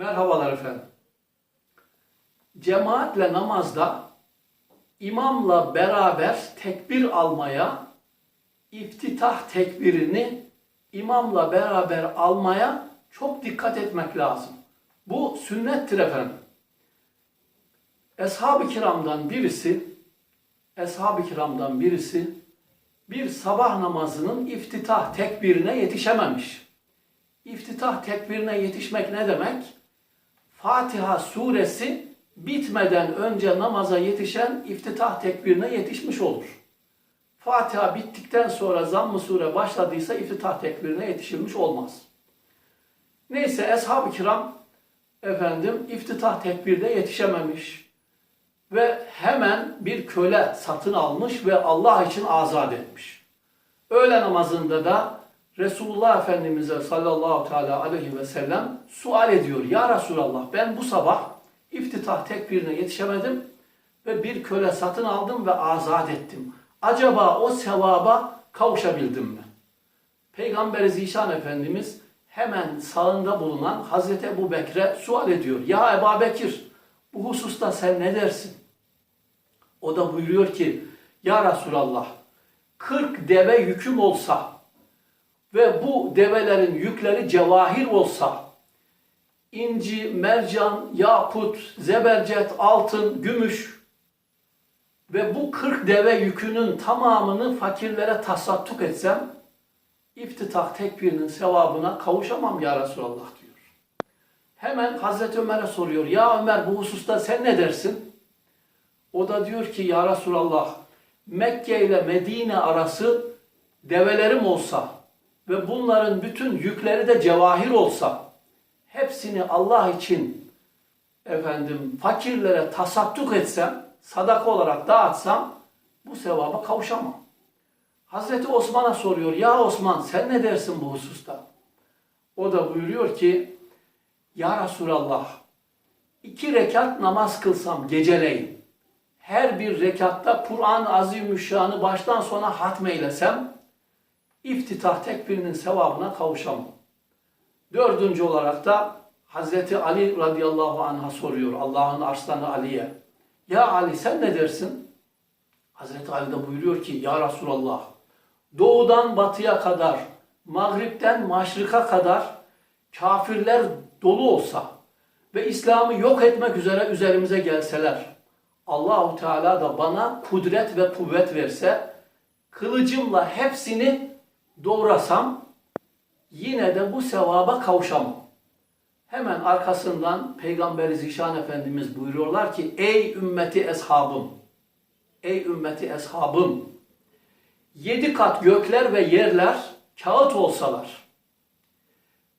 Merhabalar efendim. Cemaatle namazda imamla beraber tekbir almaya, iftitah tekbirini imamla beraber almaya çok dikkat etmek lazım. Bu sünnettir efendim. Eshab-ı kiramdan birisi, Eshab-ı kiramdan birisi bir sabah namazının iftitah tekbirine yetişememiş. İftitah tekbirine yetişmek ne demek? Fatiha suresi bitmeden önce namaza yetişen iftitah tekbirine yetişmiş olur. Fatiha bittikten sonra zamm-ı sure başladıysa iftitah tekbirine yetişilmiş olmaz. Neyse eshab-ı kiram efendim iftitah tekbirde yetişememiş ve hemen bir köle satın almış ve Allah için azat etmiş. Öğle namazında da Resulullah Efendimiz'e sallallahu teala aleyhi ve sellem sual ediyor. Ya Resulallah ben bu sabah iftitah tekbirine yetişemedim ve bir köle satın aldım ve azat ettim. Acaba o sevaba kavuşabildim mi? Peygamber Zişan Efendimiz hemen sağında bulunan Hazreti Ebu Bekir'e sual ediyor. Ya Ebu Bekir bu hususta sen ne dersin? O da buyuruyor ki Ya Resulallah 40 deve yüküm olsa ve bu develerin yükleri cevahir olsa inci, mercan, yakut, zebercet, altın, gümüş ve bu 40 deve yükünün tamamını fakirlere tasadduk etsem iftitah tekbirinin sevabına kavuşamam ya Resulallah diyor. Hemen Hazreti Ömer'e soruyor. Ya Ömer bu hususta sen ne dersin? O da diyor ki ya Resulallah Mekke ile Medine arası develerim olsa ve bunların bütün yükleri de cevahir olsa hepsini Allah için efendim fakirlere tasadduk etsem sadaka olarak dağıtsam bu sevaba kavuşamam. Hazreti Osman'a soruyor. Ya Osman sen ne dersin bu hususta? O da buyuruyor ki Ya Resulallah iki rekat namaz kılsam geceleyin her bir rekatta Kur'an-ı Azimüşşan'ı baştan sona hatmeylesem iftitah tekbirinin sevabına kavuşamam. Dördüncü olarak da Hazreti Ali radıyallahu anh'a soruyor Allah'ın arslanı Ali'ye. Ya Ali sen ne dersin? Hazreti Ali de buyuruyor ki Ya Resulallah doğudan batıya kadar mağripten maşrika kadar kafirler dolu olsa ve İslam'ı yok etmek üzere üzerimize gelseler Allahu Teala da bana kudret ve kuvvet verse kılıcımla hepsini doğrasam yine de bu sevaba kavuşamam. Hemen arkasından Peygamber Zişan Efendimiz buyuruyorlar ki ey ümmeti eshabım ey ümmeti eshabım yedi kat gökler ve yerler kağıt olsalar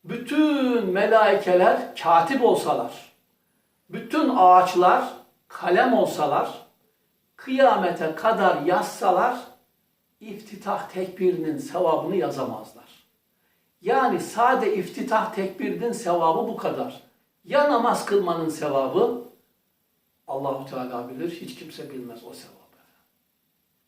bütün melaikeler katip olsalar bütün ağaçlar kalem olsalar kıyamete kadar yazsalar iftitah tekbirinin sevabını yazamazlar. Yani sade iftitah tekbirinin sevabı bu kadar. Ya namaz kılmanın sevabı Allahu Teala bilir, hiç kimse bilmez o sevabı.